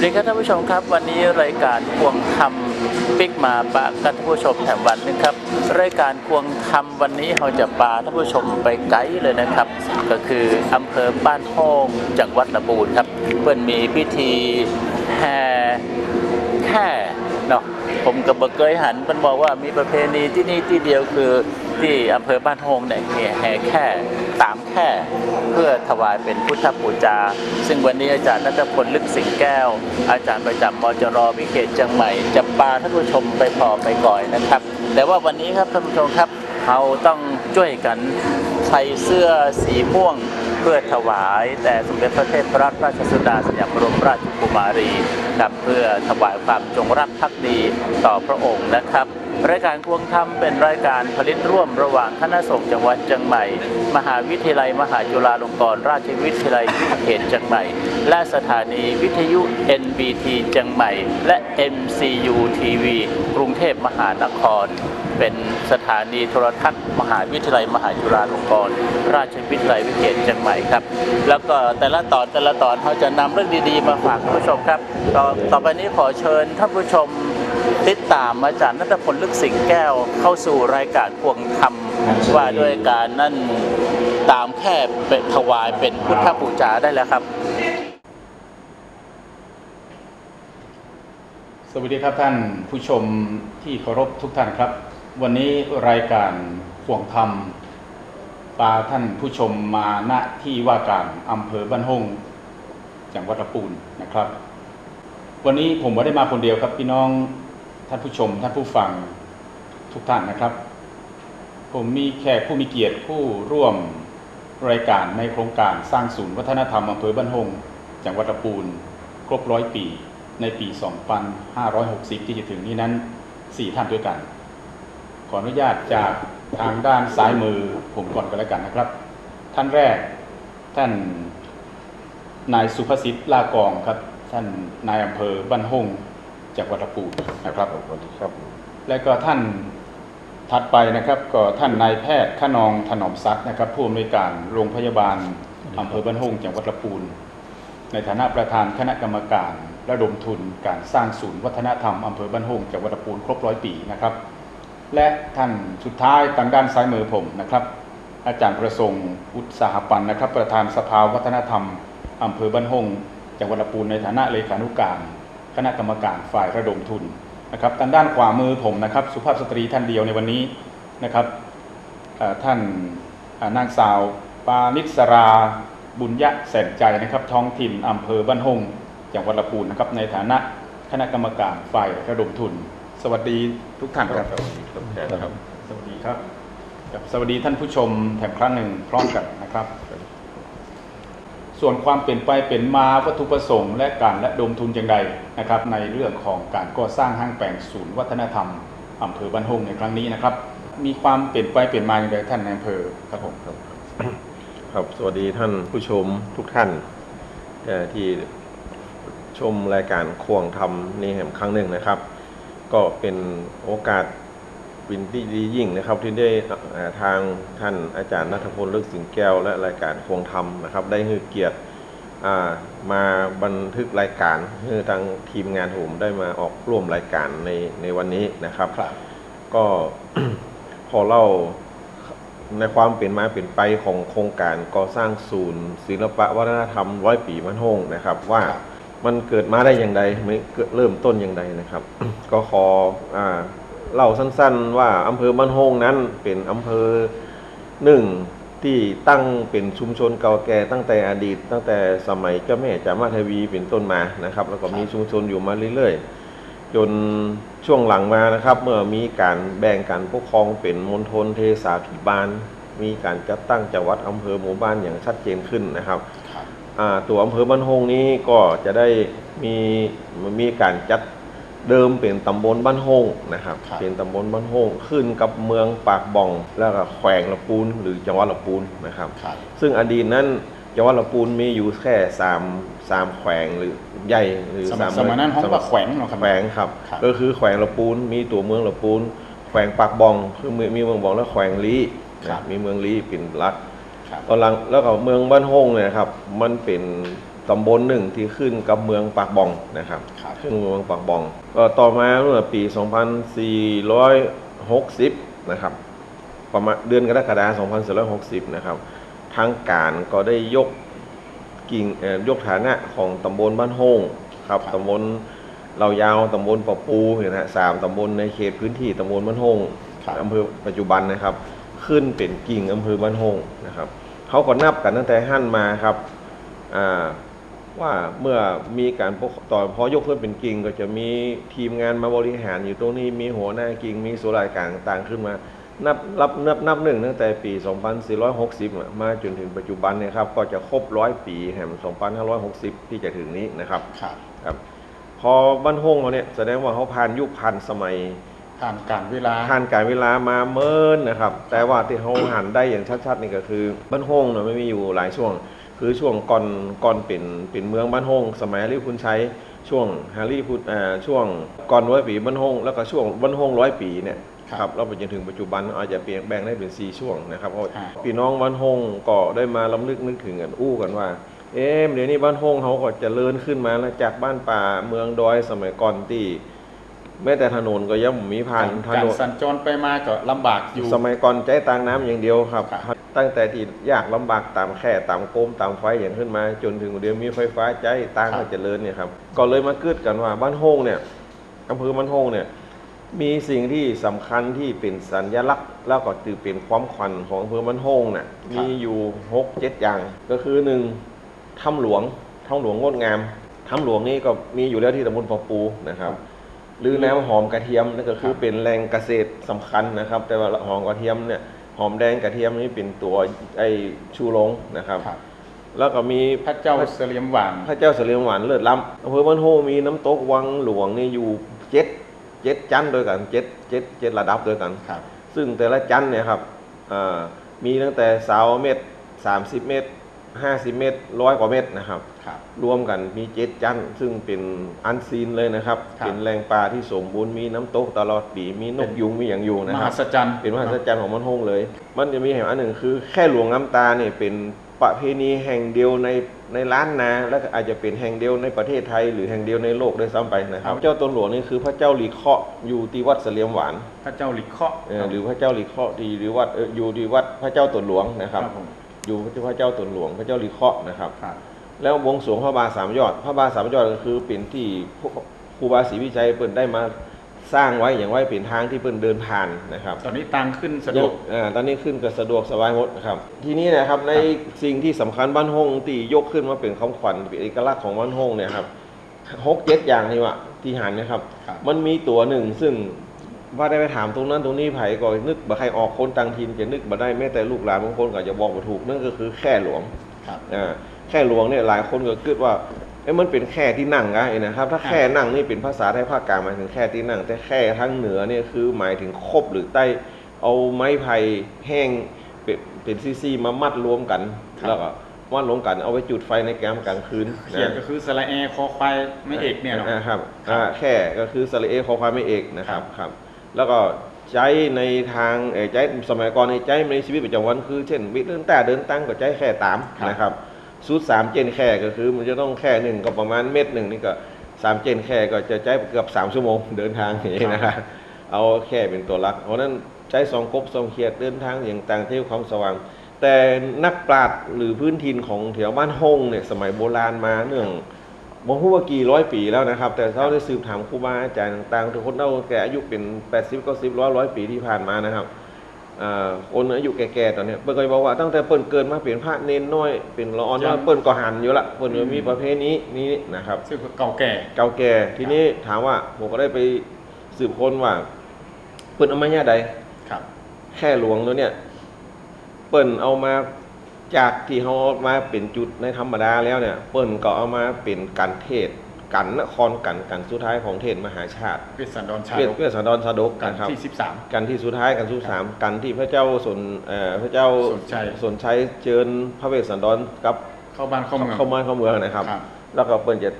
สวัสดีครับท่านผู้ชมครับ วันนี้รายการควงคำปิกมาปะกับท่านผู้ชมแถมวันนึงครับ รายการควงคำวันนี้เราจะปาท่านผู้ชมไปไกลเลยนะครับ ก็คืออำเภอบ้านโฮ่งจังหวัดลำพูนครับเพื่อนมีพิธีแห่แค่เนาะผมกับเบเคยหันมันบอกว่ามีประเพณีที่นี่ที่เดียวคือ ที่อำเภอบ้านโฮงเนี่ยแห่แค่สามแค่เพื่อถวายเป็นพุทธบูชาซึ่งวันนี้อาจารย์นัทพลลึกสิงแก้ว อาจารย์ประจำมจรวิเขตเชียงใหม่จะปาท่านผู้ชมไปพอไปก่อยนะครับ แต่ว่าวันนี้ครับท่านผู้ชมครับเราต้องช่วยกันใส่เสื้อสีม่วงเพื่อถวายแต่สมเด็จพระเทพรัตนราชสุดาสยามบรมราชกุมารีครับเพื่อถวายความจงรักภักดีต่อพระองค์นะครับ รายการควงธรรมเป็นรายการผลิตร่วมระหว่างคณะสงฆ์จังหวัดเชียงใหม่ มหาวิทยาลัยมหาจุฬาลงกรณราชวิทยาลัยเขตเชียงใหม่ และสถานีวิทยุ NBT เชียงใหม่ และ MCU TV กรุงเทพมหานคร เป็นสถานีโทรทัศน์ มหาวิทยาลัยมหาจุฬาลงกรณราชวิทยาลัยวิเขตเชียงใหม่ครับ แล้วก็แต่ละตอนแต่ละตอนเขาจะนำเรื่องดีๆมาฝากท่านผู้ชมครับ ต่อต่อไปนี้ขอเชิญท่านผู้ชม ติดตามอาจารย์นัทพลลึกสิงแก้วเข้าสู่รายการพวงธรรมว่าด้วยการนั่นตามแค่เป็นถวายเป็นพุทธบูชาได้แล้วครับ สวัสดีครับท่านผู้ชมที่เคารพทุกท่านครับ วันนี้รายการข่วงธรรมพาท่านผู้ชมมาณที่ว่าการอำเภอบ้านหงจังหวัดลำปูนนะครับ วันนี้ผมไม่ได้มาคนเดียวครับพี่น้อง ท่านผู้ชม ท่านผู้ฟังทุกท่านนะครับ ผมมีแขกผู้มีเกียรติผู้ร่วมรายการในโครงการสร้างศูนย์วัฒนธรรมอำเภอบ้านหงจังหวัดลำปูนครบร้อยปีในปี 2560 ที่จะถึงนี้นั้น 4 ท่านด้วยกัน ขออนุญาตจากทางด้านซ้ายมือผมก่อนก็แล้วกันนะครับ ท่านแรกท่านนายสุภสิทธิ์ลากองครับ ท่านนายอำเภอบ้านหง จังหวัดลำพูนะครับสวัสดีครับ และก็ท่านถัดไปนะครับก็ท่านนายแพทย์ขนองถนอมซักนะครับผู้อำนวยการโรงพยาบาลอำเภอบ้านหงจังหวัดลำพูนในฐานะประธานคณะกรรมการระดมทุนการสร้างศูนย์วัฒนธรรมอำเภอบ้านโฮงจังหวัดลำพูนครบร้อยปีนะครับ และท่านสุดท้ายทางด้านซ้ายมือผมนะครับ อาจารย์ประสงค์อุตสาหปันนะครับ ประธานสภาวัฒนธรรมอำเภอบ้านโฮงจังหวัดลำพูนในฐานะเลขานุการ คณะกรรมการฝ่ายระดมทุนนะครับทางด้านขวามือผมนะครับ สุภาพสตรีท่านเดียวในวันนี้นะครับเอ่อท่านเอ่อนางสาว ปานิสราบุญยะแสนใจนะครับ ท้องถิ่นอำเภอบ้านหงจังหวัดลำพูนนะครับในฐานะคณะกรรมการฝ่ายระดมทุน สวัสดีทุกท่านครับสวัสดีครับแทนครับสวัสดีครับครับ สวัสดีท่านผู้ชมแถมครั้งหนึ่งพร้อมกันนะครับ ส่วนความเปลี่ยนไปเปลี่ยนมาวัตถุประสงค์ และการระดมทุนอย่างไรนะครับในเรื่องของการก่อสร้างห้างแปลงศูนย์วัฒนธรรมอำเภอบ้านหงในครั้งนี้นะครับ มีความเปลี่ยนไปเปลี่ยนมาอย่างไรท่านในอำเภอครับผมครับสวัสดีท่านผู้ชมทุกท่านที่ชมรายการควงทำนี่แห่งครั้งหนึ่งนะครับ ก็เป็นโอกาส วินที่ดียิ่งนะครับที่ได้เอ่อทางท่านอาจารย์นัทพลเลิกสิงแก้ว และรายการควงทำนะครับ ได้ให้เกียรติอ่ามาบันทึกรายการให้ทางทีมงานผมได้มาออกร่วมรายการในในวันนี้นะครับครับก็พอเล่าในความเปลี่ยนมาเปลี่ยนไปของโครงการก่อสร้างศูนย์ ศิลปะวัฒนธรรมร้อยปีมันโฮงนะครับ ว่ามันเกิดมาได้อย่างไรไม่เกิดเริ่มต้นอย่างไรนะครับ ก็ขออ่า เล่าสั้นๆ ว่าอำเภอบ้านโฮงนั้นเป็นอำเภอหนึ่งที่ตั้งเป็นชุมชนเก่าแก่ตั้งแต่อดีต ตั้งแต่สมัยเจ้าแม่จามาทวีเป็นต้นมานะครับ แล้วก็มีชุมชนอยู่มาเรื่อยๆ จนช่วงหลังมานะครับ เมื่อมีการแบ่งการปกครองเป็นมณฑลเทศาธิบาล มีการจัดตั้งจังหวัดอำเภอหมู่บ้านอย่างชัดเจนขึ้นนะครับครับอ่าตัวอำเภอบ้านโฮงนี้ก็จะได้มีมีการจัด เดิมเป็นตำบลบ้านโฮงนะครับ ครับ เป็นตำบลบ้านโฮงขึ้นกับเมืองปากบ่อง แล้วก็แขวงละปูนหรือจังหวัดละปูนนะครับ ครับ ซึ่งอดีตนั้นจังหวัดละปูนมีอยู่แค่สามสามแขวงหรือใหญ่หรือสมัยสามสมัยนั้นห้องว่าแขวงเนาะครับแขวงครับ ครับ ก็คือแขวงละปูนมีตัวเมืองละปูนแขวงปากบองคือมีมีเมืองบองและแขวงลีครับ นะมีเมืองลีเป็นหลักครับ ตอนหลังแล้วก็เมืองบ้านโฮงเนี่ยนะครับ มันเป็น ตำบลหนึ่งที่ขึ้นกับเมืองปากบองนะครับครับขึ้นเมืองปากบอง ก็ต่อมาเมื่อปี 2460 นะครับ ประมาณเดือนกรกฎาคม 2460 นะครับ ทางการก็ได้ยกกิ่งเอ่อยกฐานะของตำบลบ้านโฮงครับตำบลเรายาวตำบลปะปูเนี่ยนะฮะสามตำบลในเขตพื้นที่ตำบลบ้านโฮงครับอำเภอปัจจุบันนะครับ ขึ้นเป็นกิ่งอำเภอบ้านโฮงนะครับเขาก็นับกันตั้งแต่หั่นมาครับอ่า ว่าเมื่อมีการปกตอนพอยกขึ้นเป็นกิ่งก็จะมีทีมงานมาบริหารอยู่ตรงนี้มีหัวหน้ากิ่งมีส่วนรายการต่างๆขึ้นมา นับรับนับนับหนึ่งตั้งแต่ปี 2460อะมาจนถึงปัจจุบันเนี่ยครับ ก็จะครบร้อยปีแห่ง 2560 ที่จะถึงนี้นะครับครับครับ พอบ้านห้องเขาเนี่ยแสดงว่าเขาผ่านยุคผ่านสมัยผ่านการเวลาผ่านการเวลามาเมินนะครับ แต่ว่าที่เขาหันได้อย่างชัดๆนี่ก็คือบ้านห้องเนี่ยไม่มีอยู่หลายช่วง คือช่วงก่อนก่อนเป็นเป็นเมืองบ้านห้องสมัยฮารีพุนชัยช่วงฮารีพุนอ่าช่วงก่อนร้อยปีบ้านห้องแล้วก็ช่วงบ้านห้องร้อยปีเนี่ยครับครับเราไปจนถึงปัจจุบันอาจจะเปลี่ยนแบ่งได้เป็นสี่ช่วงนะครับเพราะอ่าพี่น้องบ้านห้องก็ได้มาลำลึกนึกถึงกันอู้กันว่า เอ๊ะเดี๋ยวนี้บ้านห้องเขาก็เจริญขึ้นมาแล้วจากบ้านป่าเมืองดอยสมัยก่อนที่ แม้แต่ถนนก็ยังบ่มีผ่านถการนนสัญจรไปมาก็ลำบากอยู่ สมัยก่อนใจตางน้ำอย่างเดียวครับ ครับ ตั้งแต่ที่ยากลำบากตามแค่ตามโกมตามไฟอย่างขึ้นมา จนถึงเดี๋ยวมีไฟฟ้าใจตางก็เจริญเนี่ยครับก็เลยมาเกิดกันว่าบ้านห้องเนี่ยอำเภอบ้านห้องเนี่ยมีสิ่งที่สำคัญที่เป็นสัญลักษณ์ แล้วก็ถือเป็นความขวัญของอำเภอบ้านห้องน่ะมีอยู่หกเจ็ดอย่างก็คือหนึ่ง ถ้ำหลวง ถ้ำหลวงงดงาม ถ้ำหลวงนี่ก็มีอยู่แล้วที่ตำบลปอปูนะครับ หรือน้ำหอมกระเทียมนั่นก็คือเป็นแหล่งเกษตรสำคัญนะครับ แต่ว่าหอมกระเทียมเนี่ยหอมแดงกระเทียมนี่เป็นตัวไอชูโรงนะครับครับแล้วก็มีพระเจ้าเสลียมหวานพระเจ้าเสลียงหวานเลิศล้ำอำเภอบ้านโฮมีน้ำตกวังหลวงนี่อยู่เจ็ดเจ็ดจันทร์ด้วยกันเจ็ดเจ็ดเจ็ดระดับด้วยกันครับ ซึ่งแต่ละจันทร์เนี่ยครับอ่ามีตั้งแต่สาวเมตรสามสิบเมตร ห้าสิบเมตรร้อยกว่าเมตรนะครับ ครับ รวมกันมีเจ็ดจันทร์ซึ่งเป็นอันซีนเลยนะครับ ครับ เป็นแหล่งปลาที่สมบูรณ์มีน้ำตกตลอดปีมีนกยุงมีอย่างอยู่นะมคหัรับ ศจรรย์เป็นมหัศจรรย์ของมันโฮงเลย มันจะมีแห่งอันหนึ่งคือแค่หลวงน้ำตาเนี่ยเป็นประเพณีแห่งเดียวในในล้านนาและก็อาจจะเป็นแห่งเดียวในประเทศไทย หรือแห่งเดียวในโลกด้วยซ้ำไปนะครับพระเจ้าตนหลวงนี่คือพระเจ้าหลีเคาะอยู่ที่วัดเสลียมหวานพระเจ้าหลิเคาะเออหรือพระเจ้าหลีเคาะที่หรือวัดเอ่ออยู่ที่วัดพระเจ้าตนหลวงนะครับ ผม อยู่ที่พระเจ้าตนหลวงพระเจ้าหลีเคาะนะครับครับแล้ววงสรวงพระบาทสามยอด พระบาทสามยอดก็คือเป็นที่พวกครูบาศรีวิชัยเปิ่นได้มาสร้างไว้อย่างไว้เป็นทางที่เปิ่นเดินผ่านนะครับ ตอนนี้ตังขึ้นสะดวกอ่าตอนนี้ขึ้นก็สะดวกสบายหมดนะครับ ทีนี้นะครับในสิ่งที่สำคัญบ้านห้องตียกขึ้นมาเป็นคำขวัญเป็นเอกลักษณ์ของบ้านห้องเนี่ยครับหกเจ็ดอย่างนี่วะที่หันนะครับครับมันมีตัวหนึ่งซึ่ง ว่าได้ไปถามตรงนั้นตรงนี้ไผก็นึกบ่ใครออกคนต่างถิ่นจะนึกบ่ได้แม้แต่ลูกหลานบางคนก็จะบอกบ่ถูกนั่นก็คือแค่หลวงครับอ่าแค่หลวงเนี่ยหลายคนก็คิดว่าเอ้ยมันเป็นแค่ที่นั่งไงนะครับ ถ้าแค่นั่งนี่เป็นภาษาไทยภาคกลางหมายถึงแค่ที่นั่ง แต่แค่ทั้งเหนือเนี่ยคือหมายถึงคบหรือใต้เอาไม้ไผ่แห้งเป็นเป็นซี่ๆมามัดรวมกันครับแล้วก็มัดรวมกันเอาไว้จุดไฟในแกมกลางคืนเขียนก็คือสระแอคอควายไม่เอกเนี่ยเนาะาครับครับอ่าแค่ก็คือสระเอขอความไม่เอกนะครับครับ แล้วก็ใจในทางเอ่อใจสมัยก่อนในใจในชีวิตประจำวันคือเช่นวิเดินแต่เดินตั้งก็ใจแค่ตามครับนะครับสูตรสามเจนแค่ก็คือ มันจะต้องแค่หนึ่งก็ประมาณเม็ดหนึ่งนี่ก็สามเจนแค่ก็จะใช้เกือบสามชั่วโมงเดินทางอย่างนี้นะครับเอาแค่เป็นตัวหลัก เพราะฉะนั้นใช้สองกบสองเขียดเดินทางอย่างต่างเที่ยวความสว่าง แต่นักปราชญ์หรือพื้นถิ่นของแถวบ้านฮงเนี่ยสมัยโบราณมาเนื่อง บอกว่ากี่ร้อยปีแล้วนะครับ แต่เขาได้สืบถามครูบาอาจารย์ต่างๆทุกคนเล่าแก่อายุเป็น 80 90ร้อยร้อยปีที่ผ่านมานะครับอ่าคนอายุแก่ๆตอนเนี้ยเปิ้นก็บอกว่าตั้งแต่เปิ้นเกิดมาเป็นพระเนนน้อยเป็นละออนน้อยเปิ้นก็หันอยู่ละเปิ้นก็มีประเพณีนี้นะครับซึ่งเก่าแก่เก่าแก่ทีนี้ถามว่าผมก็ได้ไปสืบค้นว่า เปิ้นเอามาเนี่ยใดครับ แค่หลวงตัวเนี้ยเปิ้นเอามา จากที่เขาเอามาเป็นจุดในธรรมดาแล้วเนี่ย เปิ้นก็เอามาเป็นการเทศน์กันนครกันกันสุดท้ายของเทศน์มหาชาติเวสสันดรชาเวดทกเวสสันดรสะดกกันนะครับที่สิบสามกันที่สุดท้ายกันสุดสามกันที่พระเจ้าสนเอ่อพระเจ้าสนชัยสนชัยเชิญพระเวสสันดรกับเข้าบ้านเข้าเมืองเข้ามาเข้าเมืองนะครับครับ แล้วก็เปิ้นจะ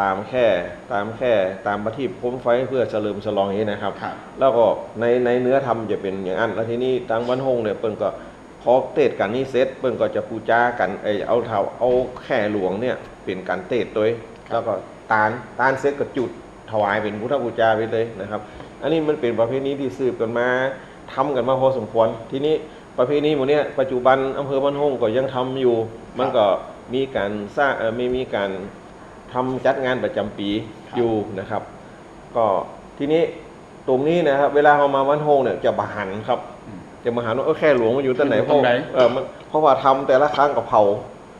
ตามแค่ตามแค่ตามประทีปโคมไฟเพื่อเฉลิมฉลองอย่างนี้นะครับครับ แล้วก็ในในเนื้อธรรมจะเป็นอย่างนั้นแล้วทีนี้ทางบ้านฮงเนี่ยเปิ้นก็ พอเทศกันนี้เสร็จเปิ้นก็จะปูจากันไอเอาเท่าเอาแค่หลวงเนี่ยเป็นการเทศโดยแล้วก็ตาลตาลเสร็จก็จุดถวายเป็นพุทธบูชาไปเลยนะครับ อันนี้มันเป็นประเพณีที่สืบกันมาทำกันมาพอสมควร ทีนี้ประเพณีหมดเนี้ยปัจจุบันอำเภอบ้านห้องก็ยังทำอยู่ มันก็มีการสร้างเอ่อไม่มีการทำจัดงานประจำปีครับอยู่นะครับ ก็ทีนี้ตรงนี้นะครับ เวลาเรามาบ้านห้องเนี่ยจะบาหันครับอืม จะมาหันว่าเออแค่หลวงมันอยู่ตรงไหนอยู่เพตรราะงไหน เออมันเพราะว่าทำแต่ละครั้งกับเผา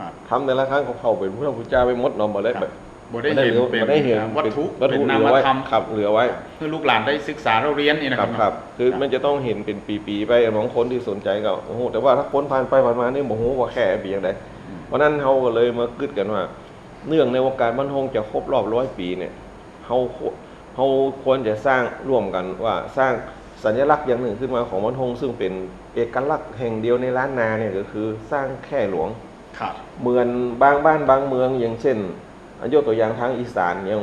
ครับ ทำแต่ละครั้งกับเผาเป็นพุทธบูชาไปหมดเนาะบ่ได้ครับแบบบ่ได้เห็นบ่เป็นได้เห็นวัตถุวัตเป็ถุนเหนาลืมอไว้ธรรมครับเหลือไว้ เพื่อลูกหลานได้ศึกษาเราเรียนนี่นะคครัรับบครับ คือมันจะต้องเห็นเป็นปีๆไปบางคนที่สนใจก็โอ้โหแต่ว่าถ้าคนผ่านไปผ่านมานี่โมโหว่าแค่เบียงใดอืมเพราะนั้นเขาก็เลยมาคิดกันว่า เนื่องในวงการบ้านฮงจะครบรอบร้อยปีเนี่ยเขาเขาควรจะสร้างร่วมกันว่าสร้าง สัญลักษณ์อย่างหนึ่งขึ้นมาของบ้านฮงซึ่งเป็นเอกลักษณ์แห่งเดียวในล้านนาเนี่ยก็คือสร้างแค่หลวงครับเหมือนบางบ้านบางเมืองอย่างเช่นอันยกตัวอย่างทางอีสานอย่าง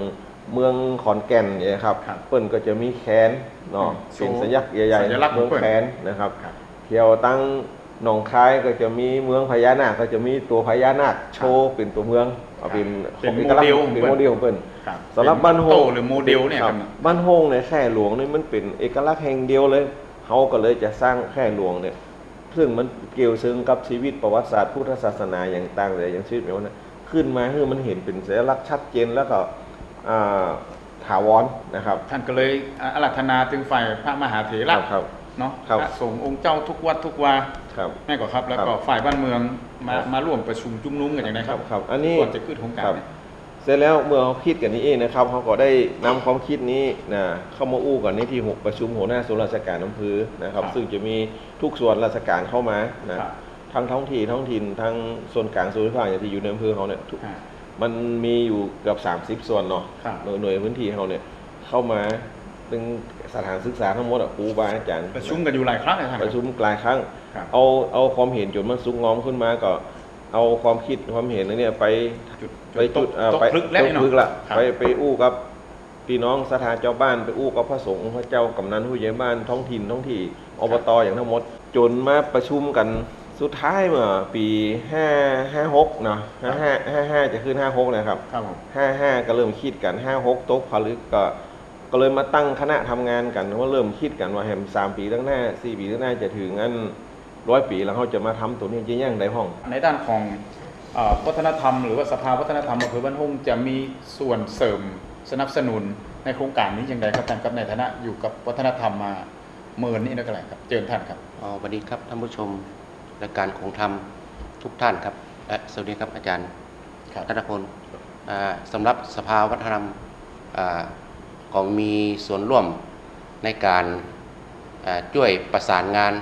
เมืองขอนแก่นเนี่ยครับครับเปิ้นก็จะมีแคนเนาะอืมเป็นสัญลักษณ์ใหญ่สัญลักษณ์ๆเมืองของเปิ้นแคนนะครับครับเที่ยวตั้ง หนองคายก็จะมีเมืองพญานาคก็จะมีตัวพญานาคโชว์เป็นตัวเมืองเอาเป็นเป็นอกลักษณ์โมเดลของเป็นเปิ้นโมเดลของเปิ้นครับสำหรับบ้านโฮโตงหรือโมเดลเนี่ยคครัรับบบ้านโฮงในยแค่หลวงนี่มันเป็นเอกลักษณ์แห่งเดียวเลยเขาก็เลยจะสร้างแค่หลวงเนี่ยซึ่งมันเกี่ยวซึ้งกับชีวิตประวัติศาสตร์พุทธศาสนาอย่างต่างเลยอย่างชีวิตแบบนั้นขึ้นมาให้มันเห็นเป็นสัญลักษณ์ชัดเจนแล้วก็อ่าถาวรนะครับ ท่านก็เลยอารัธนาถึงฝ่ายพระมหาเถคระรับครับ เนาะครับพระสงฆ์องค์เจ้าทุกวัดทุกวาครับแม่ก็ครับ แล้วก็ครับฝ่ายบ้านเมืองมาครับมาร่วมประชุมจุ่มนุ้มกันอย่างไรคครัรับบครับ อันนี้ก่อนจะขึ้นโครงการครับเนี่ยเสร็จแล้วเมื่อเขาคิดกันนี้เองนะครับเขาก็ได้นำความคิดนี้นะเข้ามาอู้กันในที่หกประชุมหัวหน้าส่วนราชการอำเภอนะครับครับซึ่งจะมีทุกส่วนราชการเข้ามานะครับทั้งท้องที่ท้องถิ่นทั้งส่วนกลางส่วนภาคอย่างที่อยู่ในอำเภอเขาเนี่ยทุกอ่ามันมีอยู่เกือบ30 ส่วนเนาะครับหน่วยหน่วยพื้นที่เขาเนี่ยเข้ามา เป็นสถานศึกษาทั้งหมดอะครูบาอาจารย์ประชุมกันอยู่หลายครั้งเลยท่านประชุมหลายครั้ง ครับ เอาเอาความเห็นจนมันสุกงอมขึ้นมาก็ เอาความคิดความเห็นนั้นเนี่ยไป จุดไปจุดเอ่อตกไปพลึกแล้วตนี่กเนาะพลึกละครับ ไปไปอู้กับพี่น้องสถานเจ้าบ้านไปอู้กับพระสงฆ์พระเจ้ากำนันผู้ใหญ่บ้านท้องถิ่นท้องที่อบตอย่างทั้งหมด จนมาประชุมกันสุดท้ายเมื่อปีห้าห้าหกเนาะห้าห้าห้าห้าจะขึ้นห้าหกนะครับครับผมห้าห้าก็เริ่มคิดกันห้าหกตกผลึกก็ ก็เลยมาตั้งคณะทำงานกันว่าเริ่มคิดกันว่าแฮมสามปีตั้างหน้าสี่ปีตั้างหน้าจะถึงงั้นร้อยปีแล้วเขาจะมาทำตัวนี้จะย่างในห้อง ในด้านของเอ่อวัฒนธรรมหรือว่าสภาวัฒนธรรมอำเภอบ้านทุ่งจะมีส่วนเสริมสนับสนุนในโครงการนี้อย่างไรครับท่านครับในฐานะอยู่กับวัฒนธรรมมาเมินนี่นักอะไรครับเจิญท่านครับอ๋อสวัสดีครับท่านผู้ชมรายการของธรรมทุกท่านครับและสวัสดีครับอาจารย์ครับธนพลอ่าสำหรับสภาวัฒนธรรมอ่า ก็มีส่วนร่วมในการอ่าช่วยประสานงาน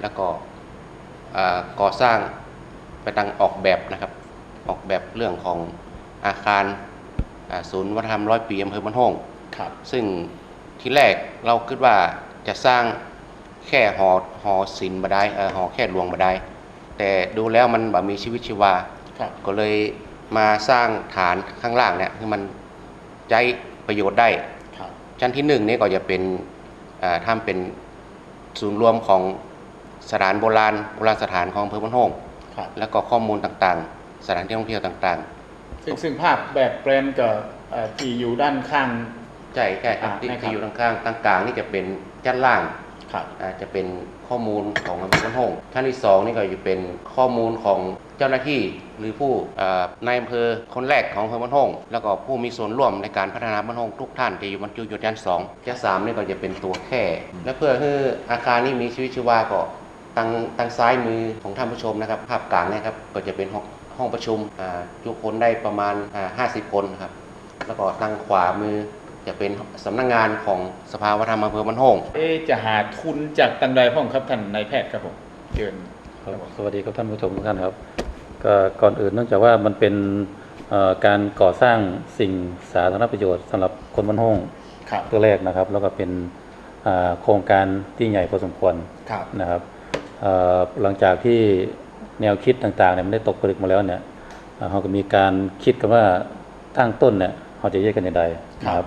แล้วก็อ่าก่อสร้างไปตังออกแบบนะครับ ออกแบบเรื่องของอาคารอ่าศูนย์วัฒนธรรมร้อยปีอำเภอบ้านห้องครับ ซึ่งที่แรกเราคิดว่าจะสร้างแค่หอหอศิลป์มาได้เออหอแค่หลวงมาได้แต่ดูแล้วมันแบบมีชีวิตชีวาครับก็เลยมาสร้างฐานข้างล่างเนี่ยคือมันใช้ประโยชน์ได้ครับ ชั้นที่หนึ่งนี่ก็จะเป็นอ่าทำเป็นศูนย์รวมของสถานโบราณโบราณสถานของอำเภอบ้านโฮงครับแล้วก็ข้อมูลต่างๆ สถานที่ท่องเที่ยวต่างซึ่งซึ่งภาพแบบแปลนกับเอ่อที่อยู่ด้านข้างๆใช่ใช่ครับอ่าที่นะครับที่อยู่ข้างๆกลางๆนี่จะเป็นชั้นล่างครับอาจจะเป็นข้อมูลของอำเภอบ้านโฮงท่านที่สองนี่ก็จะเป็นข้อมูลของเจ้าหน้าที่ หรือผู้เอ่อนายอำเภอคนแรกของอำเภอบ้านโฮงแล้วก็ผู้มีส่วนร่วมในการพัฒนาบ้านโฮงทุกท่านที่อยู่บรรจุอยู่ชั้นสองชั้นสามนี่ก็จะเป็นตัวแค่และเพื่อให้อาคารนี้มีชีวิตชีวาก็ทางทางซ้ายมือของท่านผู้ชมนะครับ ภาพกลางเนี่ยครับก็จะเป็นห้องห้องประชุมอ่าจุคนได้ประมาณอ่า50 คนนะครับแล้วก็ทางขวามือจะเป็นสำนักงงานของสภาวัฒนธรรมอำเภอบ้านโฮงเอะจะหาทุนจากตังใดพ่องครับท่านนายแพทย์ครับผมเชิญครับสวัสดีครับท่านผู้ชมทุกท่านครับ ก็ก่อนอื่นเนื่องจากว่ามันเป็นเอ่อการก่อสร้างสิ่งสาธารณประโยชน์สำหรับคนบ้านห้องครับตัวแรกนะครับ แล้วก็เป็นอ่าโครงการที่ใหญ่พอสมควรครับนะครับเอ่อหลังจากที่แนวคิดต่างๆเนี่ยมันได้ตกผลึกมาแล้วเนี่ยเอ่อเราก็มีการคิดกันว่าตั้งต้นเนี่ยเราจะแยกกันอย่างไรนะครับ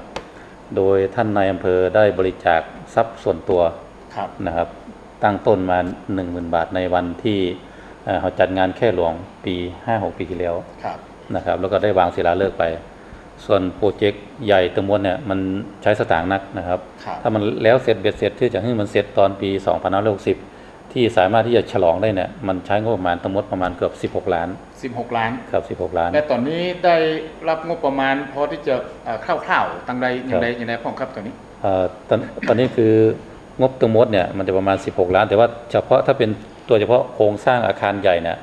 โดยท่านนายอำเภอได้บริจาคทรัพย์ส่วนตัวครับนะครับ ตั้งต้นมา 10,000 บาทในวันที่ เอ่อเราจัดงานแค่หลวงปี 56 ปีที่แล้วครับนะครับ แล้วก็ได้วางศิลาฤกษ์ไป ส่วนโปรเจกต์ใหญ่ทั้งหมดเนี่ยมันใช้สตางค์นักนะครับครับ ถ้ามันแล้วเสร็จเบ็ดเสร็จที่จะให้มันเสร็จตอนปี2560 ที่สามารถที่จะฉลองได้เนี่ยมันใช้งบประมาณทั้งหมดประมาณเกือบ 16 ล้าน 16 ล้านครับ16 ล้านและตอนนี้ได้รับงบประมาณพอที่จะเอ่อคร่าวๆตั้งใดอย่างใดอย่างใดพ่องครับตอนนี้เอ่อตอนตอนนี้คืองบทั้งหมดเนี่ยมันจะประมาณ 16 ล้าน แต่ว่าเฉพาะถ้าเป็น ตัวเฉพาะโครงสร้างอาคารใหญ่เนี่ย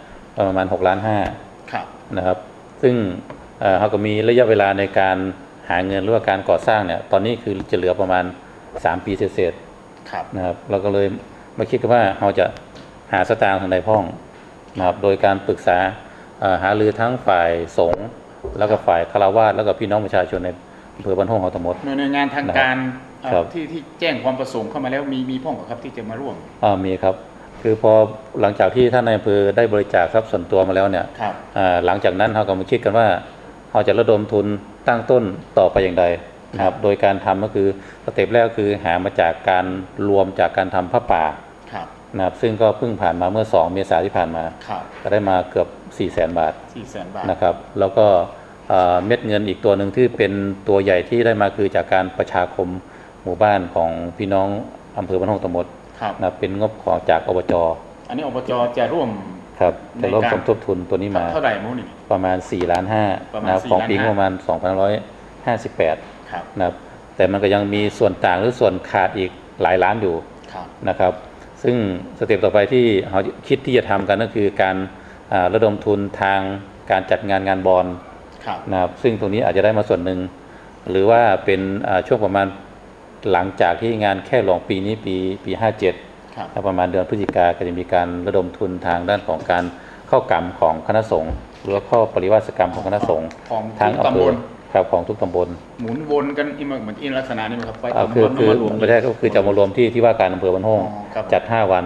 ประมาณ6ล้าน5ครับนะครับ ซึ่งเอ่อเขาก็มีระยะเวลาในการหาเงินหรือว่าการก่อสร้างเนี่ย ตอนนี้คือจะเหลือประมาณ 3 ปีเศษครับๆนะครับ เราก็เลยมาคิดกันว่าเราจะหาสตางค์ทางใดพ้องนะครับ โดยการปรึกษาเอ่อหารือทั้งฝ่ายสงฆ์แล้วก็ฝ่ายคารวาสแล้วก็พี่น้องประชาชนในอำเภอบ้านห้องเขาทั้งหมดหน่วยงานทางการเอ่อครับที่ที่แจ้งความประสงค์เข้ามาแล้วมีมีพ่องครับที่จะมาร่วมอ่ามีครับ คือพอหลังจากที่ท่านนายอำเภอได้บริจาคทรัพย์ส่วนตัวมาแล้วเนี่ยครับอ่าหลังจากนั้นเราก็มาคิดกันว่าเราจะระดมทุนตั้งต้นต่อไปอย่างไรนะครับโดยการทำก็คือสเต็ปแรกก็คือหามาจากการรวมจากการทำผ้าป่าครับนะครับซึ่งก็เพิ่งผ่านมาเมื่อ 2 เมษายนที่ผ่านมาครับก็ได้มาเกือบ 4 0 0แสนบาทสี่แสนบาทนะครับแล้วก็เอ่อเม็ดเงินอีกตัวหนึ่งที่เป็นตัวใหญ่ที่ได้มาคือจากการประชาคมหมู่บ้านของพี่น้องอำเภอบ้านห้องตำบลครับ นะครับเป็นงบของจากอบจอันนี้อบจจะร่วมครับในจะร่วมการสมทบทุนตัวนี้มาเท่าไหร่มูนี่ประมาณ4ล้านห้าประมาณนะครับ4ของปีล้านห้าประมาณ2,158ครับนะครับแต่มันก็ยังมีส่วนต่างหรือส่วนขาดอีกหลายล้านอยู่ครับนะครับ ซึ่งสเต็ปต่อไปที่เราคิดที่จะทำกันก็คือการอ่าระดมทุนทางการจัดงานงานบอลครับนะครับซึ่งตรงนี้อาจจะได้มาส่วนหนึ่งหรือว่าเป็นอ่าช่วงประมาณ หลังจากที่งานแค่หลวงปีนี้ปีปี57ครับถ้าประมาณเดือนพฤศจิกาก็จะมีการระดมทุนทางด้านของการเข้ากรรมของคณะสงฆ์หรือว่าเข้าปริวาสกรรมของคณะสงฆ์ของทางทุกอำเภตำบอลครับของทุกตำบล หมุนวนกันอีกเหมือนอินลักษณะนี้ไหมครับไปอ่าตำบคือลคือมารวมไม่ใช่ก็คือจะมารวมที่ที่ว่าการอำเภอบ้านห้องอ๋อครับจัด 5 วัน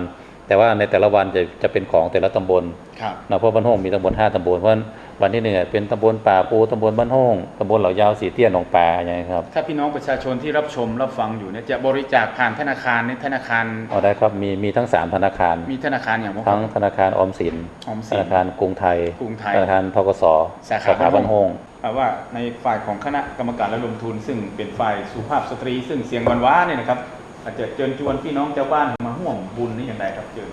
แต่ว่าในแต่ละวันจะจะเป็นของแต่ละตำบลครับนะเพราะบ้านห้องมีตำบล5ตำบลเพราะฉะนั้นวันที่หนึ่งอะเป็นตำบลป่าปูตำบลบ้านห้องตำบลเหล่ายาวสีเตี้ยหนองปลาอย่างนี้ยครับ ถ้าพี่น้องประชาชนที่รับชมรับฟังอยู่เนี่ยจะบริจาคผ่านธนาคารในธนาคารเอาได้ครับมีมีทั้ง 3 ธนาคาร มีธนาคารอย่างไรทั้งธนาคารออมสินออมธสินนาคารกรุงไทยกรุงไทยธนาคารทกสสาขาขาบ้านห้องเอาว่าในฝ่ายของคณะกรรมการระดมทุน ซึ่งเป็นฝ่ายสุภาพสตรี ซึ่งเสียงวันว้าเนี่ยนะครับ อาจจะเชิญชวนพี่น้องชาวบ้านมาห่วมบุญนี่อย่างไรครับเชิญ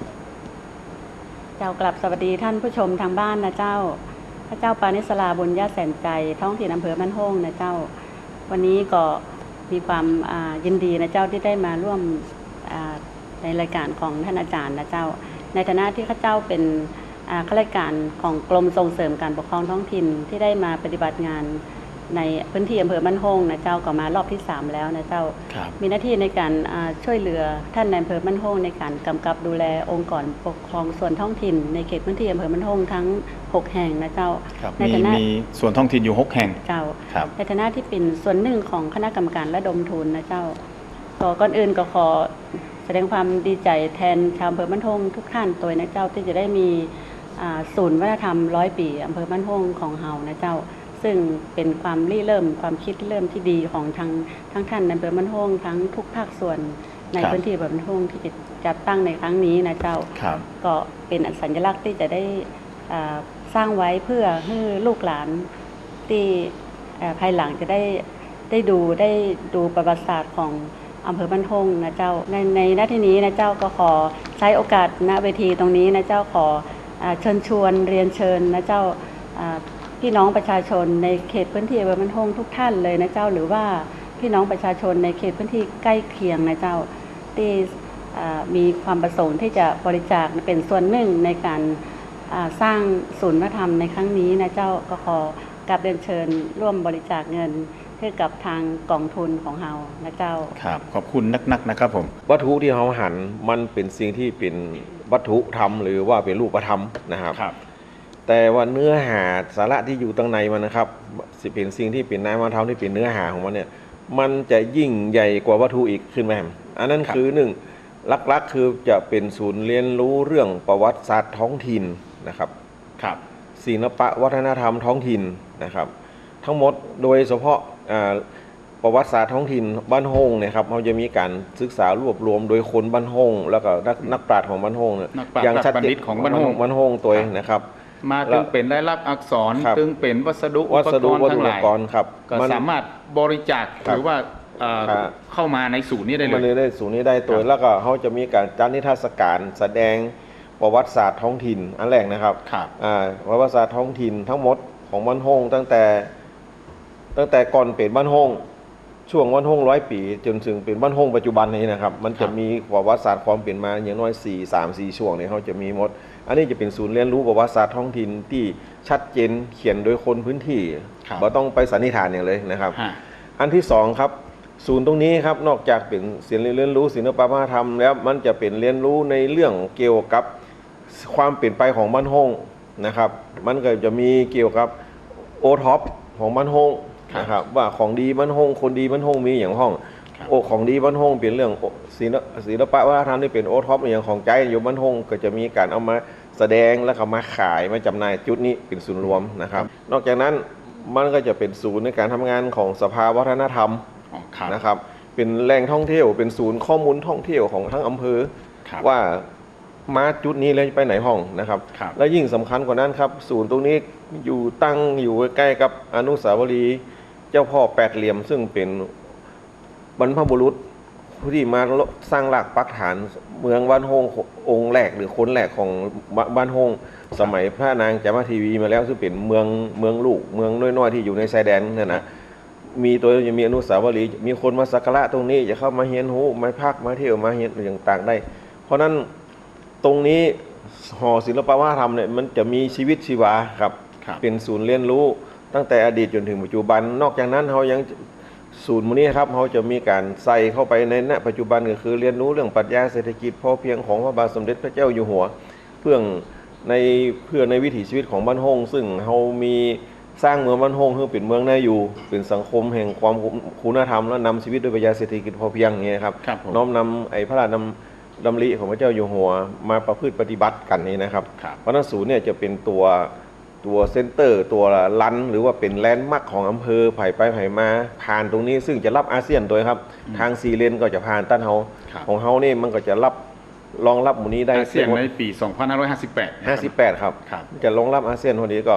เจ้ากลับสวัสดีท่านผู้ชมทางบ้านนะเจ้า พระเจ้าปานิสลาบุญญาแสนใจ ท้องถิ่นอำเภอบ้านโฮงนะเจ้า วันนี้ก็มีความยินดีนะเจ้าที่ได้มาร่วมในรายการของท่านอาจารย์นะเจ้า ในฐานะที่ข้าเจ้าเป็นข้าราชการของกรมส่งเสริมการปกครองท้องถิ่นที่ได้มาปฏิบัติงาน ในพื้นที่อำเภอบ้านโฮงนะเจ้าก็มารอบที่สามแล้วนะเจ้า ครับ มีหน้าที่ในการอ่าช่วยเหลือท่านในอำเภอบ้านโฮงในการกำกับดูแลองค์กรปกครองส่วนท้องถิ่น ในเขตพื้นที่อำเภอบ้านโฮงทั้ง 6 แห่งนะเจ้า ครับ ในมีฐานะ มีส่วนท้องถิ่นอยู่หกแห่ง เจ้า ครับ ในฐานะที่เป็นส่วนหนึ่งของคณะกรรมการระดมทุนนะเจ้าก็ก่อนอื่นก็ขอแสดงความดีใจแทนชาวอำเภอบ้านโฮงทุกท่านตัวนะเจ้าที่จะได้มีอ่าศูนย์วัฒนธรรมร้อยปีอำเภอบ้านโฮงของเฮานะเจ้า ซึ่งเป็นความริเริ่มความคิดริเริ่มที่ดีของทางทั้งท่านในอำเภอบ้านโฮงทั้งทุกภาคส่วนในครับพื้นที่อำเภอบ้านโฮงที่จะจัดตั้งในครั้งนี้นะเจ้าครับก็เป็นสัญลักษณ์ที่จะได้อ่าสร้างไว้เพื่อให้ลูกหลานที่เอ่อภายหลังจะได้ได้ดูได้ดูประวัติศาสตร์ของอำเภอบ้านทงนะเจ้าในในหน้าที่นี้นะเจ้าก็ขอใช้โอกาสณเวทีตรงนี้นะเจ้าขออาเชิญชวนเรียนเชิญนะเจ้าอ่า พี่น้องประชาชนในเขตพื้นที่อำเภอบ้านทงทุกท่านเลยนะเจ้าหรือว่าพี่น้องประชาชนในเขตพื้นที่ใกล้เคียงนะเจ้าที่อ่ามีความประสงค์ที่จะบริจาคเป็นส่วนหนึ่งในการอ่าสร้างศูนย์วัฒนธรรมในครั้งนี้นะเจ้าก็ขอกราบเรียนเชิญร่วมบริจาคเงินให้กับทางกองทุนของเรานะเจ้าครับขอบคุณนักๆนะครับผมวัตถุที่เขาหันมันเป็นสิ่งที่เป็นวัตถุธรรม หรือว่าเป็นรูปธรรมนะครับครับ แต่ว่าเนื้อหาสาระที่อยู่ตั้งในมันนะครับสิเป็นสิ่งที่เป็นนามธรรมที่เป็นเนื้อหาของมันเนี่ย มันจะยิ่งใหญ่กว่าวัตถุอีกขึ้นไหมครับอันนั้นครับคือหนึ่งลักๆคือจะเป็นศูนย์เรียนรู้เรื่องประวัติศาสตร์ท้องถิ่นนะครับครับศิลปะวัฒนธรรมท้องถิ่นนะครับ ทั้งหมดโดยเฉพาะอ่าประวัติศาสตร์ท้องถิ่นบ้านห้องเนี่ยครับเราจะมีการศึกษารวบรวมโดยคนบ้านห้องแล้วก็นักนักปราชญ์ของบ้านห้องเนี่ยนักปราชญ์อย่างชัดบัณเจฑินตของบ้านห้องบ้านห้องตัวเองนะครับ มาแล้ตึวงเป็นได้รับอักษรครับตึงเป็นวัสดุอุวัปสกดุรณ์วัสทั้ดุงอุหปลายกรณ์ครับก็มันสามารถบริจาคครับหรือว่าเอ่อครับเข้ามาในศูนย์นี้ได้เลมันเลยยได้ศูนย์นี้ได้ตัวครับแล้วก็เขาจะมีการจัดนิทรรศการแสดงประวัติศาสตร์ท้องถิ่นอันแรกนะครับครับอ่าประวัติศาสตร์ท้องถิ่นทั้งหมดของบ้านห้องตั้งแต่ตั้งแต่ก่อนเป็นบ้านห้อง ช่วงบ้านห้องร้อยปี จนถึงเป็นบ้านห้องปัจจุบันนี้นะครับ มันจะมีประวัติศาสตร์ความเปลี่ยนมาอย่างน้อย4 3 4ช่วงเนี่ยเขาจะมีหมด อันนี้จะเป็นศูนย์เรียนรู้ประวัติศาสตร์ท้องถิ่นที่ชัดเจนเขียนโดยคนพื้นที่ครับเราต้องไปสันนิษฐานอย่างเลยนะครับฮะอันที่สองครับศูนย์ตรงนี้ครับนอกจากเป็นศิลป์เรียนรู้ศิลปวัฒนธรรมแล้วมันจะเป็นเรียนรู้ในเรื่องเกี่ยวกับความเปลี่ยนไปของบ้านห้องนะครับ มันก็จะมีเกี่ยวกับโอท็อปของบ้านห้องครับ นะครับว่าของดีบ้านห้องคนดีบ้านห้องมีอย่างห้องครับโอของดีบ้านห้องเป็นเรื่องศิลปศิลปะวัฒนธรรมที่เป็นโอท็อปอย่างของใจอยู่บ้านห้องก็จะมีการเอามาแสดงแล้วก็มาขายมาจำหน่ายจุดนี้เป็นศูนย์รวมนะครับ นอกจากนั้นมันก็จะเป็นศูนย์ในการทำงานของสภาวัฒนธรรมอ๋อครับนะครับเป็นแหล่งท่องเที่ยวเป็นศูนย์ข้อมูลท่องเที่ยวของทั้งอำเภอครับว่ามาจุดนี้เลยไปไหนห้องนะครับครับและยิ่งสำคัญกว่านั้นครับ ศูนย์ตรงนี้อยู่ตั้งอยู่ใกล้กับอนุสาวรีย์เจ้าพ่อแปดเหลี่ยมซึ่งเป็นบรรพบุรุษผู้ที่มาสร้างรากปักฐานเมืองบ้านโฮงองค์แรกหรือคนแรกของบ้านโฮงสมัยพระนางจามาทีวีมาแล้วซึ่งเป็นเมืองเมืองลูก เมืองน้อยๆที่อยู่ในชายแดนเนี่ยนะมีตัวยังมีอนุสาวรีย์มีคนมาสักการะตรงนี้จะเข้ามาเฮียนหูมาพักมาเที่ยวมาเฮียนอย่างต่างได้ เพราะฉะนั้นตรงนี้หอศิลปวัฒนธรรมเนี่ยมันจะมีชีวิตชีวาครับครับเป็นศูนย์เรียนรู้ ตั้งแต่อดีตจนถึงปัจจุบัน นอกจากนั้นเขายังศูนย์มูลนี้ครับเขาจะมีการใส่เข้าไปในณปัจจุบันก็คือเรียนรู้เรื่องปรัชญาเศรษฐกิจพอเพียงของพระบาทสมเด็จพระเจ้าอยู่หัว เพื่อในเพื่อในวิถีชีวิตของบ้านโฮงซึ่งเขามีสร้างเมืองบ้านโฮงเพื่อเป็นเมืองน่าอยู่ เป็นสังคมแห่งความคุณธรรมและนำชีวิตด้วยปรัชญาเศรษฐกิจพอเพียงอย่างเงี้ยครับครับผมน้อมนำไอ้พระราชดำดำริของพระเจ้าอยู่หัวมาประพฤติปฏิบัติกันนี้นะครับครับเพราะฉะนั้นศูนย์เนี่ยจะเป็นตัว ตัวเซ็นเตอร์ ตัวลันหรือว่าเป็นแลนด์มาร์คของอำเภอไผ่ไปไผ่มาผ่านตรงนี้ซึ่งจะรับอาเซียนโดยครับ ทางซีเลนก็จะผ่านต้านเฮาครับของเฮานี่มันก็จะรับรองรับหมู่นี้ได้อาเซียนในปี 2558 58 ครับครับจะรองรับอาเซียนคนนี้ก็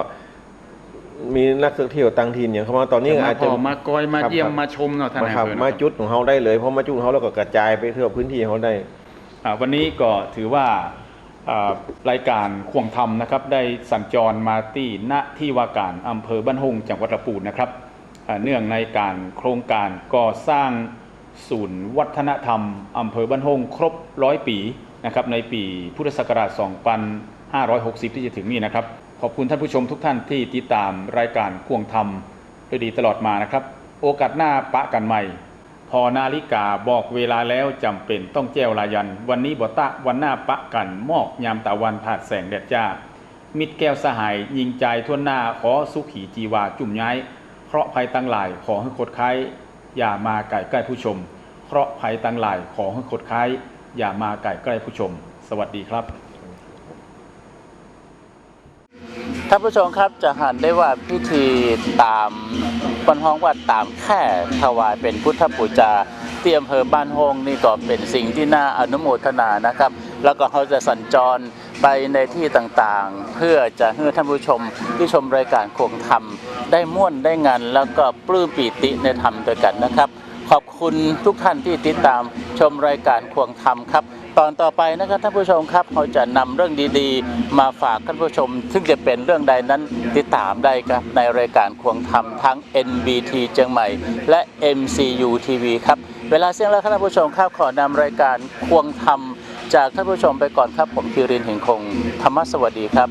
มีนักท่องเที่ยวต่างถิ่นอย่างเข้ามาตอนนี้จะมาอาจพจะอมาก้อยมาครับเยี่ยมครับมาชมเนาะท่านมานายครับอำเภอเนอะมาจุดของเขาได้เลยเพราะมาจุดของเขาแล้วก็กระจายไปทั่วพื้นที่เขาได้อ่าวันนี้ก็ถือว่าอ่า รายการควงธรรมนะครับได้สัญจรมาที่ณที่ว่าการอำเภอบ้านหงจังหวัดระปูนนะครับเนื่องในการโครงการก่อสร้างศูนย์วัฒนธรรมอำเภอบ้านหงครบร้อยปีนะครับในปีพุทธศักราช 2560 ที่จะถึงนี้นะครับ ขอบคุณท่านผู้ชมทุกท่านที่ติดตามรายการควงธรรมด้วยดีตลอดมานะครับ โอกาสหน้าปะกันใหม่ พอนาฬิกาบอกเวลาแล้วจำเป็นต้องแจ้วลายัน วันนี้บตะวันหน้าปะกันมอกยามตะวันผาดแสงแดดจ้า มิดแก้วสหาย ยิงใจทั่วหน้าขอสุขีจีวาจุ่มย้ายเพราะห์ภัยตั้งหลายขอให้คดค้ายอย่ามาไก่ใกล้ผู้ชมเพราะห์ภัยตั้งหลายขอให้คดค้ายอย่ามาไก่ใกล้ผู้ชม สวัสดีครับ ท่านผู้ชมครับจะหันได้ว่าพิธีตามบนห้องวัดตามแค่ถวายเป็นพุทธบูชาที่อำเภอบ้านโฮงนี่ก็เป็นสิ่งที่น่าอนุโมทนานะครับ แล้วก็เขาจะสัญจรไปในที่ต่างๆ เพื่อจะให้ท่านผู้ชมที่ชมรายการโคงธรรม ได้ม่วนได้งานแล้วก็ปลื้มปีติในธรรมด้วยกันนะครับ ขอบคุณทุกท่านที่ติดตามชมรายการควงธรรมครับ ตอนต่อไปนะครับท่านผู้ชมครับเราจะนำเรื่องดีๆ มาฝากท่านผู้ชม ซึ่งจะเป็นเรื่องใดนั้นติดตามได้ครับในรายการควงธรรมทั้ง NBT เชียงใหม่ และ MCU TV ครับ เวลาเสี่ยงแล้วครับท่านผู้ชมครับขอนำรายการควงธรรมจากท่านผู้ชมไปก่อนครับผมคิรินเห็นคงธรรมสวัสดีครับ